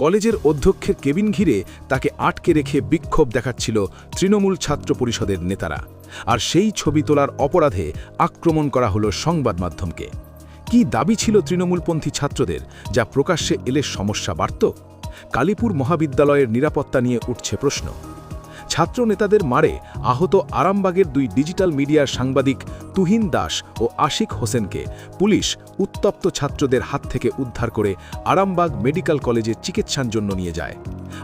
কলেজের অধ্যক্ষের কেবিন ঘিরে তাকে আটকে রেখে বিক্ষোভ দেখাচ্ছিল তৃণমূল ছাত্র পরিষদের নেতারা। আর সেই ছবি তোলার অপরাধে আক্রমণ করা হলো সংবাদ মাধ্যমকে। কি দাবি ছিল তৃণমূলপন্থী ছাত্রদের যা প্রকাশ্যে এলে সমস্যা বাড়ত? কালীপুর মহাবিদ্যালয়ের নিরাপত্তা নিয়ে উঠছে প্রশ্ন। ছাত্র নেতাদের মারে আহত আরামবাগের দুই ডিজিটাল মিডিয়ার সাংবাদিক তুহিন দাস ও আশিক হোসেনকে পুলিশ উত্তপ্ত ছাত্রদের হাত থেকে উদ্ধার করে আরামবাগ মেডিকেল কলেজে চিকিৎসার জন্য নিয়ে যায়।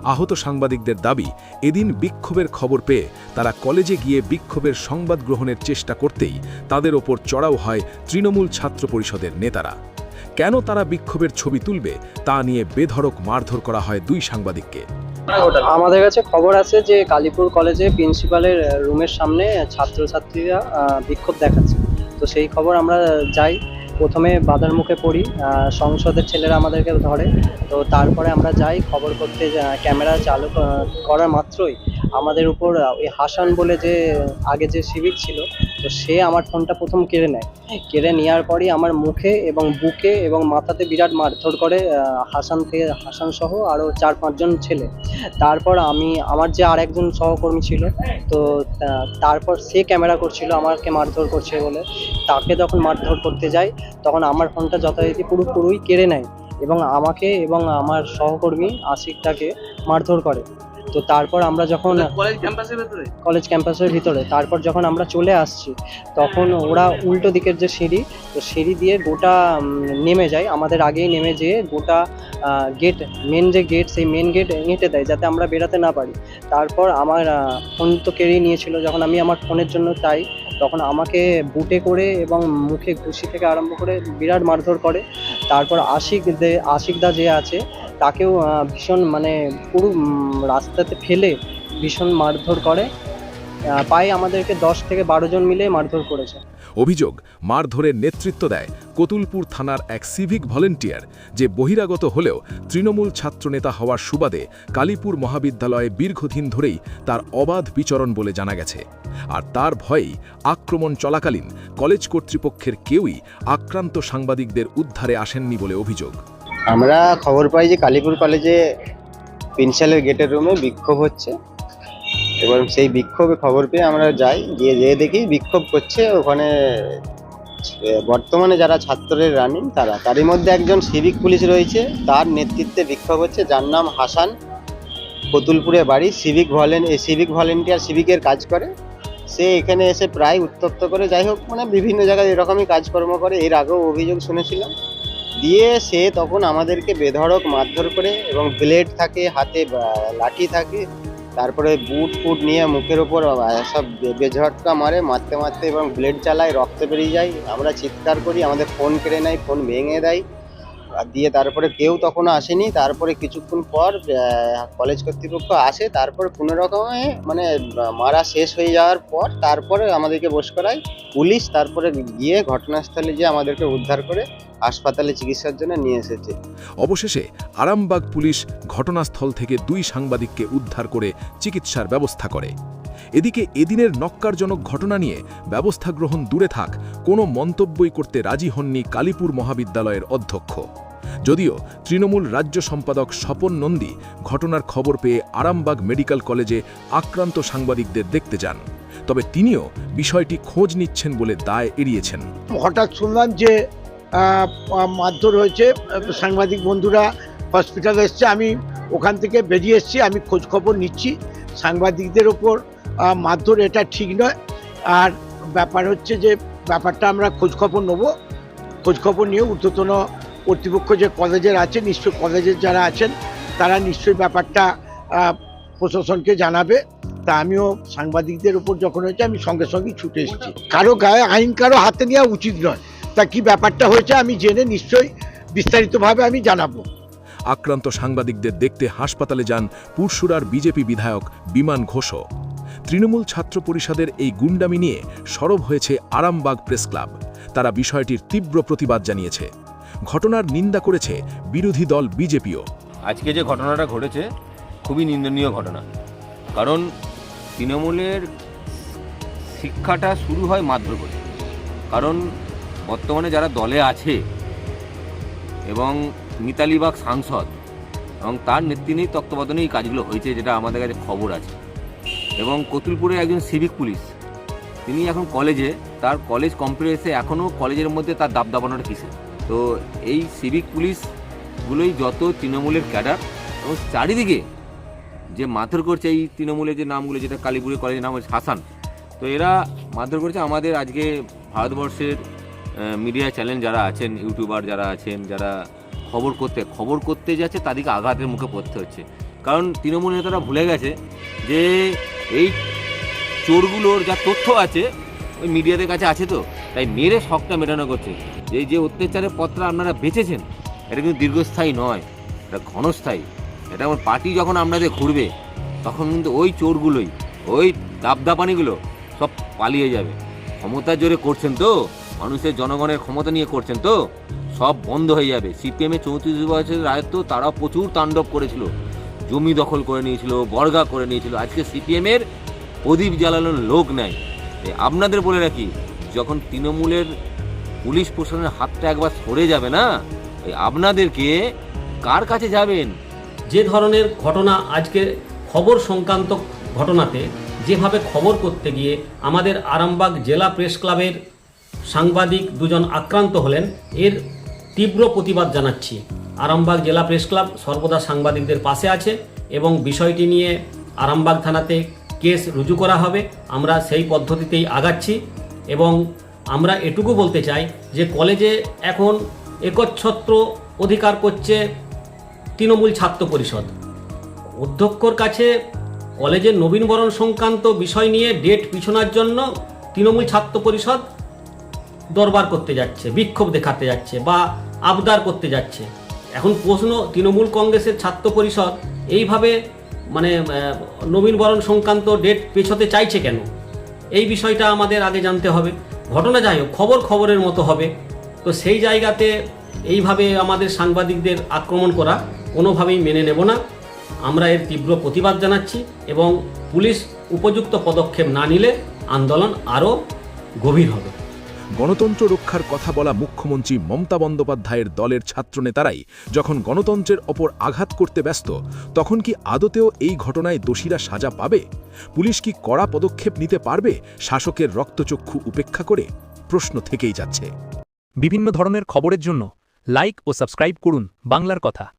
আহত সাংবাদিকদের দাবি, এদিন বিক্ষোভের খবর পেয়ে তারা কলেজে গিয়ে বিক্ষোভের সংবাদ গ্রহণের চেষ্টা করতেই তাদের ওপর চড়াও হয় তৃণমূল ছাত্র পরিষদের নেতারা। কেন তারা বিক্ষোভের ছবি তুলবে তা নিয়ে বেধড়ক মারধর করা হয় দুই সাংবাদিককে। আমাদের কাছে খবর আছে যে কালীপুর কলেজে প্রিন্সিপালের রুমের সামনে ছাত্রছাত্রীরা বিক্ষোভ দেখাচ্ছে। তো সেই খবর আমরা যাই, প্রথমে বাধার মুখে পড়ি সংসদের ছেলেরা আমাদেরকে ধরে। তো তারপরে আমরা যাই, খবর করতে ক্যামেরা চালু ক- করার মাত্রই আমাদের উপর ওই হাসান বলে যে, আগে যে সিভিক ছিল তো সে আমার ফোনটা প্রথম কেড়ে নেয়। কেড়ে নেওয়ার পরই আমার মুখে এবং বুকে এবং মাথাতে বিরাট মারধর করে হাসান থেকে, হাসান সহ আরও চার পাঁচজন ছেলে। তারপর আমি, আমার যে আর একজন সহকর্মী ছিল, তো তারপর সে ক্যামেরা করছিল, আমাকে মারধর করছে বলে। তাকে যখন মারধর করতে যাই, তখন আমার ফোনটা যথারীতি পুরোপুরি কেড়ে নেয় এবং আমাকে এবং আমার সহকর্মী আশিকটাকে মারধর করে। তো তারপর আমরা যখন কলেজ ক্যাম্পাসের ভেতরে? কলেজ ক্যাম্পাসের ভিতরে তারপর যখন আমরা চলে আসছি তখন ওরা উল্টো দিকের যে সিঁড়ি তো সিঁড়ি দিয়ে গোটা নেমে যায়। আমাদের আগেই নেমে যেয়ে গোটা গেট মেন যে গেট সেই মেন গেট এঁটে দেয় যাতে আমরা বেরাতে না পারি। তারপর আমার ফোন তো কেড়েই নিয়েছিল। যখন আমি আমার ফোনের জন্য চাই তখন আমাকে বুটে করে এবং মুখে ঘুষি থেকে আরম্ভ করে বিরাট মারধর করে। তারপর আশিক দে আশিকদা যে আছে তাকেও ভীষণ মানে পুরো রাস্তাতে ফেলে ভীষণ মারধর করে। পায়ে আমাদেরকে দশ থেকে বারো জন মিলে মারধর করেছে। অভিযোগ, মারধরের নেতৃত্ব দেয় কতুলপুর থানার এক সিভিক ভলেন্টিয়ার, যে বহিরাগত হলেও তৃণমূল ছাত্রনেতা হওয়ার সুবাদে কালীপুর মহাবিদ্যালয়ে দীর্ঘদিন ধরেই তার অবাধ বিচরণ বলে জানা গেছে। আর তার ভয়েই আক্রমণ চলাকালীন কলেজ কর্তৃপক্ষের কেউই আক্রান্ত সাংবাদিকদের উদ্ধারে আসেননি বলে অভিযোগ। আমরা খবর পাই যে কালীপুর কলেজে প্রিন্সিপালের গেটের রুমে বিক্ষোভ হচ্ছে। এবং সেই বিক্ষোভে খবর পেয়ে আমরা যাই, গিয়ে যেয়ে দেখি বিক্ষোভ করছে ওখানে বর্তমানে যারা ছাত্রের রানিং তারা। তারই মধ্যে একজন সিভিক পুলিশ রয়েছে, তার নেতৃত্বে বিক্ষোভ হচ্ছে, যার নাম হাসান কতুলপুরে বাড়ি সিভিক ভলেন সিভিক ভলেন্টিয়ার সিভিকের কাজ করে। সে এখানে এসে প্রায় উত্তপ্ত করে, যাই হোক মানে বিভিন্ন জায়গায় এরকমই কাজকর্ম করে। এর আগেও অভিযোগ শুনেছিলাম। দিয়ে সে তখন আমাদেরকে বেধড়ক মারধর করে এবং ব্লেড থাকে, হাতে লাঠি থাকে, তারপরে বুট ফুট নিয়ে মুখের ওপর সব বেঝটকা মারে, মারতে মারতে এবং ব্লেড চালায় রক্ত বেরিয়ে যায়। আমরা চিৎকার করি, আমাদের ফোন কেড়ে নেয়, ফোন ভেঙে দেয়। আর দিয়ে তারপরে কেউ তখনও আসেনি। তারপরে কিছুক্ষণ পর কলেজ কর্তৃপক্ষ আসে। তারপরে কোনো রকমে মানে মারা শেষ হয়ে যাওয়ার পর, তারপরে আমাদেরকে বস করায়। পুলিশ তারপরে গিয়ে ঘটনাস্থলে গিয়ে আমাদেরকে উদ্ধার করে হাসপাতালে চিকিৎসার জন্য নিয়ে এসেছে। অবশেষে আরামবাগ পুলিশ ঘটনাস্থল থেকে দুই সাংবাদিককে উদ্ধার করে চিকিৎসার ব্যবস্থা করে। এদিকে এদিনের নক্কারজনক ঘটনা নিয়ে ব্যবস্থা গ্রহণ দূরে থাক কোনো মন্তব্যই করতে রাজি হননি কালীপুর মহাবিদ্যালয়ের অধ্যক্ষ। যদিও তৃণমূল রাজ্য সম্পাদক স্বপন নন্দী ঘটনার খবর পেয়ে আরামবাগ মেডিকেল কলেজে আক্রান্ত সাংবাদিকদের দেখতে যান। তবে তিনিও বিষয়টি খোঁজ নিচ্ছেন বলে দায় এড়িয়েছেন। হঠাৎ শুনলাম যে মারধর হয়েছে। সাংবাদিক বন্ধুরা হসপিটালে এসছে। আমি ওখান থেকে বেরিয়ে এসেছি। আমি খোঁজ খবর নিচ্ছি। সাংবাদিকদের ওপর মারধর এটা ঠিক নয়। আর ব্যাপার হচ্ছে যে, ব্যাপারটা আমরা খোঁজ খবর নেব। খোঁজ নিয়ে ঊর্ধ্বতন কর্তৃপক্ষ যে কলেজের আছে, নিশ্চয় কলেজের যারা আছেন, তারা নিশ্চয়ই ব্যাপারটা প্রশাসনকে জানাবে। তা আমিও সাংবাদিকদের উপর যখন হয়েছে, আমি সঙ্গে সঙ্গে ছুটে এসেছি। কারও গায়ে আইন কারও হাতে নেওয়া উচিত নয়। তা কি ব্যাপারটা হয়েছে আমি জেনে নিশ্চয়ই বিস্তারিতভাবে আমি জানাব। আক্রান্ত সাংবাদিকদের দেখতে হাসপাতালে যান পুরসুরার বিজেপি বিধায়ক বিমান ঘোষও। তৃণমূল ছাত্র পরিষদের এই গুন্ডামি নিয়ে সরব হয়েছে আরামবাগ প্রেস ক্লাব। তারা বিষয়টির তীব্র প্রতিবাদ জানিয়েছে। ঘটনার নিন্দা করেছে বিরোধী দল বিজেপিও। আজকে যে ঘটনাটা ঘটেছে খুবই নিন্দনীয় ঘটনা। কারণ তৃণমূলের শিক্ষাটা শুরু হয় করে কারণ বর্তমানে যারা দলে আছে এবং মিতালিবাগ সাংসদ এবং তার নেতৃত্বেই তত্ত্বাবধানে এই কাজগুলো হয়েছে, যেটা আমাদের কাছে খবর আছে। এবং কতুলপুরের একজন সিভিক পুলিশ, তিনি এখন কলেজে তার কলেজ কমপ্লেক্সে এখনও কলেজের মধ্যে তার দাবদাবানোর কিসে তো এই সিভিক পুলিশগুলোই যত তৃণমূলের ক্যাডার এবং চারিদিকে যে মারধর করছে এই তৃণমূলের যে নামগুলো, যেটা কালীপুরের কলেজের নাম হচ্ছে হাসান, তো এরা মারধর করছে আমাদের আজকে ভারতবর্ষের মিডিয়া চ্যানেল যারা আছেন ইউটিউবার যারা আছেন, যারা খবর করতে খবর করতে যাচ্ছে তাদেরকে আঘাতের মুখে পড়তে হচ্ছে। কারণ তৃণমূল নেতারা ভুলে গেছে যে এই চোরগুলোর যা তথ্য আছে, ওই মিডিয়াদের কাছে আছে তো। তাই মেরে শখটা মেটানো করছে। এই যে অত্যাচারের পত্র আপনারা বেঁচেছেন, এটা কিন্তু দীর্ঘস্থায়ী নয়, এটা ঘনস্থায়ী এটা আমার পার্টি যখন আপনাদের ঘুরবে, তখন কিন্তু ওই চোরগুলোই, ওই দাবদাপানিগুলো সব পালিয়ে যাবে। ক্ষমতার জোরে করছেন তো? মানুষের জনগণের ক্ষমতা নিয়ে করছেন তো? সব বন্ধ হয়ে যাবে। সিপিএমে চৌত্রিশ বছরের রায়ত্ব তারা প্রচুর তাণ্ডব করেছিল। জমি দখল করে নিয়েছিল, বর্গা করে নিয়েছিল। আজকে সিপিএমের প্রদীপ জ্বালানোর লোক নাই। আপনাদের বলে রাখি, যখন তৃণমূলের পুলিশ প্রশাসনের হাতটা একবার সরে যাবে না আপনাদেরকে কার কাছে যাবেন? যে ধরনের ঘটনা আজকে খবর সংক্রান্ত ঘটনাতে, যেভাবে খবর করতে গিয়ে আমাদের আরামবাগ জেলা প্রেস ক্লাবের সাংবাদিক দুজন আক্রান্ত হলেন। এর তীব্র প্রতিবাদ জানাচ্ছি। আরামবাগ জেলা প্রেস ক্লাব সর্বদা সাংবাদিকদের পাশে আছে এবং বিষয়টি নিয়ে আরামবাগ থানাতে কেস রুজু করা হবে। আমরা সেই পদ্ধতিতেই আগাচ্ছি এবং আমরা এটুকু বলতে চাই যে কলেজে এখন একচ্ছত্র অধিকার করছে তৃণমূল ছাত্র পরিষদ। অধ্যক্ষর কাছে কলেজের নবীনবরণ সংক্রান্ত বিষয় নিয়ে ডেট পিছনার জন্য তৃণমূল ছাত্র পরিষদ দরবার করতে যাচ্ছে, বিক্ষোভ দেখাতে যাচ্ছে বা আবদার করতে যাচ্ছে। এখন প্রশ্ন, তৃণমূল কংগ্রেসের ছাত্র পরিষদ এইভাবে মানে নবীনবরণ সংক্রান্ত ডেট পেছোতে চাইছে কেন? এই বিষয়টা আমাদের আগে জানতে হবে। ঘটনা যাই হোক, খবর খবরের মতো হবে। তো সেই জায়গাতে এইভাবে আমাদের সাংবাদিকদের আক্রমণ করা কোনোভাবেই মেনে নেব না। আমরা এর তীব্র প্রতিবাদ জানাচ্ছি এবং পুলিশ উপযুক্ত পদক্ষেপ না নিলে আন্দোলন আরও গভীর হবে। গণতন্ত্র রক্ষার কথা বলা মুখ্যমন্ত্রী মমতা বন্দ্যোপাধ্যায়ের দলের ছাত্রনেতারাই যখন গণতন্ত্রের ওপর আঘাত করতে ব্যস্ত, তখন কি আদতেও এই ঘটনায় দোষীরা সাজা পাবে? পুলিশ কি কড়া পদক্ষেপ নিতে পারবে? শাসকের রক্তচক্ষু উপেক্ষা করে প্রশ্ন থেকেই যাচ্ছে। বিভিন্ন ধরনের খবরের জন্য লাইক ও সাবস্ক্রাইব করুন বাংলার কথা।